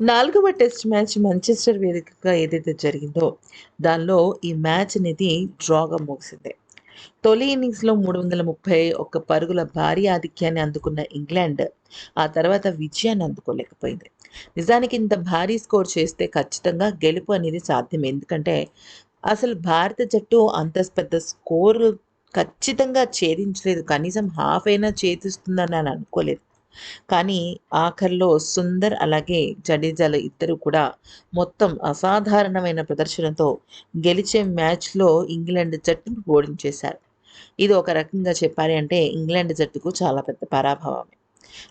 నాలుగవ test match Manchester వేదికగా ఏదైతే జరిగిందో దానిలో ఈ మ్యాచ్ అనేది డ్రాగా ముగిసింది. తొలి ఇన్నింగ్స్లో మూడు వందల ముప్పై ఒక్క పరుగుల భారీ ఆధిక్యాన్ని అందుకున్న ఇంగ్లాండ్ ఆ తర్వాత విజయాన్ని అందుకోలేకపోయింది. నిజానికి ఇంత భారీ స్కోర్ చేస్తే ఖచ్చితంగా గెలుపు అనేది సాధ్యం ఎందుకంటే అసలు భారత జట్టు అంత పెద్ద స్కోర్ ఖచ్చితంగా ఛేదించలేదు. కనీసం హాఫ్ అయినా ఛేదిస్తుందని నేను అనుకోలేదు. కానీ ఆఖరిలో సుందర్ అలాగే జడేజాలు ఇద్దరు కూడా మొత్తం అసాధారణమైన ప్రదర్శనతో గెలిచే మ్యాచ్లో ఇంగ్లాండ్ జట్టును ఓడించేశారు. ఇది ఒక రకంగా చెప్పాలి అంటే ఇంగ్లాండ్ జట్టుకు చాలా పెద్ద పరాభవమే.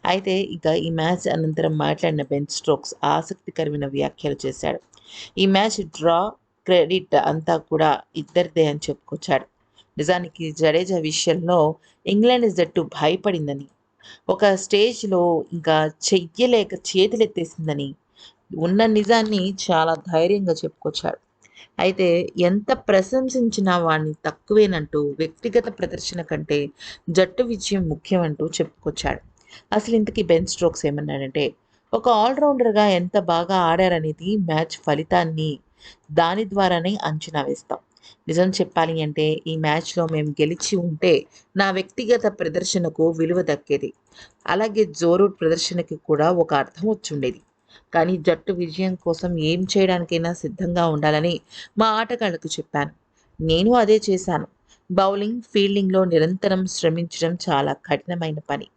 అయితే ఇక ఈ మ్యాచ్ అనంతరం మాట్లాడిన బెన్ స్ట్రోక్స్ ఆసక్తికరమైన వ్యాఖ్యలు చేశాడు. ఈ మ్యాచ్ డ్రా క్రెడిట్ అంతా కూడా ఇద్దరిదే అని చెప్పుకొచ్చాడు. నిజానికి జడేజా విషయంలో ఇంగ్లాండ్ జట్టు భయపడిందని ఒక స్టేజ్లో ఇంకా చెయ్యలేక చేతులెత్తేసిందని ఉన్న నిజాన్ని చాలా ధైర్యంగా చెప్పుకొచ్చాడు. అయితే ఎంత ప్రశంసించినా వాడిని తక్కువేనంటూ వ్యక్తిగత ప్రదర్శన కంటే జట్టు విజయం ముఖ్యమంటూ చెప్పుకొచ్చాడు. అసలు ఇంతకీ బెన్ స్ట్రోక్స్ ఏమన్నాడంటే ఒక ఆల్రౌండర్గా ఎంత బాగా ఆడారనేది మ్యాచ్ ఫలితాన్ని దాని ద్వారానే అంచనా వేస్తాం. నిజం చెప్పాలి అంటే ఈ మ్యాచ్లో మేము గెలిచి ఉంటే నా వ్యక్తిగత ప్రదర్శనకు విలువ దక్కేది. అలాగే జోరు ప్రదర్శనకి కూడా ఒక అర్థం వచ్చుండేది. కానీ జట్టు విజయం కోసం ఏం చేయడానికైనా సిద్ధంగా ఉండాలని మా ఆటగాళ్ళకు చెప్పాను. నేను అదే చేశాను. బౌలింగ్ ఫీల్డింగ్లో నిరంతరం శ్రమించడం చాలా కఠినమైన పని.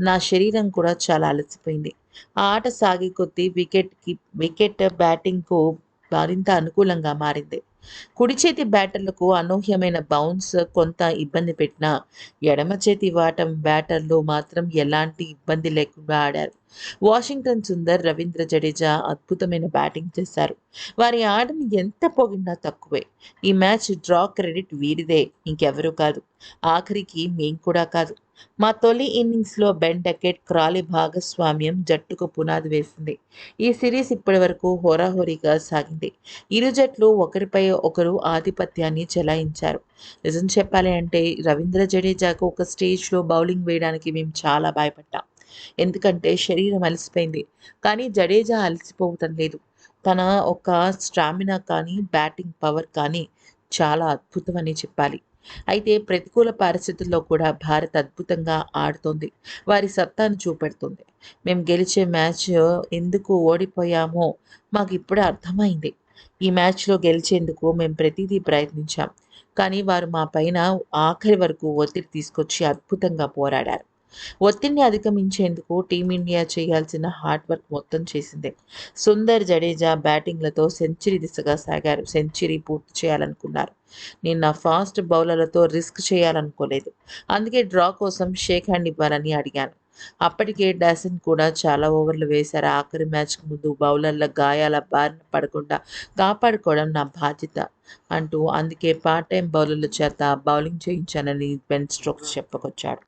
నా శరీరం కూడా చాలా అలసిపోయింది. ఆ ఆట సాగే కొద్దీ వికెట్కి వికెట్ బ్యాటింగ్కు మరింత అనుకూలంగా మారింది. కుడి చేతి బ్యాటర్లకు అనూహ్యమైన బౌన్స్ కొంత ఇబ్బంది పెట్టినా ఎడమ చేతి వాటం బ్యాటర్లు మాత్రం ఎలాంటి ఇబ్బంది లేకుండా ఆడారు. వాషింగ్టన్ సుందర్ రవీంద్ర జడేజా అద్భుతమైన బ్యాటింగ్ చేశారు. వారి ఆటను ఎంత పొగిడినా తక్కువే. ఈ మ్యాచ్ డ్రా క్రెడిట్ వీరిదే ఇంకెవరూ కాదు. ఆఖరికి మేం కూడా కాదు. మా తొలి ఇన్నింగ్స్లో బెన్ డకెట్ క్రాలీ భాగస్వామ్యం జట్టుకు పునాది వేసింది. ఈ సిరీస్ ఇప్పటి వరకు హోరాహోరీగా సాగింది. ఇరు జట్లు ఒకరిపై ఒకరు ఆధిపత్యాన్ని చెలాయించారు. నిజం చెప్పాలి అంటే రవీంద్ర జడేజాకు ఒక స్టేజ్లో బౌలింగ్ వేయడానికి మేము చాలా భయపడ్డాం. ఎందుకంటే శరీరం అలసిపోయింది. కానీ జడేజా అలసిపోవటం లేదు. తన ఒక స్టామినా కానీ బ్యాటింగ్ పవర్ కానీ చాలా అద్భుతమని చెప్పాలి. అయితే ప్రతికూల పరిస్థితుల్లో కూడా భారత్ అద్భుతంగా ఆడుతోంది. వారి సత్తాను చూపెడుతుంది. మేము గెలిచే మ్యాచ్ ఎందుకు ఓడిపోయామో మాకు ఇప్పుడే అర్థమైంది. ఈ మ్యాచ్లో గెలిచేందుకు మేము ప్రతిదీ ప్రయత్నించాం. కానీ వారు మా పైన ఆఖరి వరకు ఒత్తిడి తీసుకొచ్చి అద్భుతంగా పోరాడారు. ఒత్తిడిని అధిగమించేందుకు టీమిండియా చేయాల్సిన హార్డ్ వర్క్ మొత్తం చేసింది. సుందర్ జడేజా బ్యాటింగ్లతో సెంచరీ దిశగా సాగారు. సెంచరీ పూర్తి చేయాలనుకున్నారు. నేను నా ఫాస్ట్ బౌలర్లతో రిస్క్ చేయాలనుకోలేదు. అందుకే డ్రా కోసం షేక్ హ్యాండ్ ఇవ్వాలని అడిగాను. అప్పటికే డాసన్ కూడా చాలా ఓవర్లు వేశారు. ఆఖరి మ్యాచ్కి ముందు బౌలర్ల గాయాల బారిన పడకుండా కాపాడుకోవడం నా బాధ్యత అంటూ అందుకే పార్ట్ టైం బౌలర్ల చేత బౌలింగ్ చేయించానని బెన్ స్ట్రోక్స్ చెప్పుకొచ్చాడు.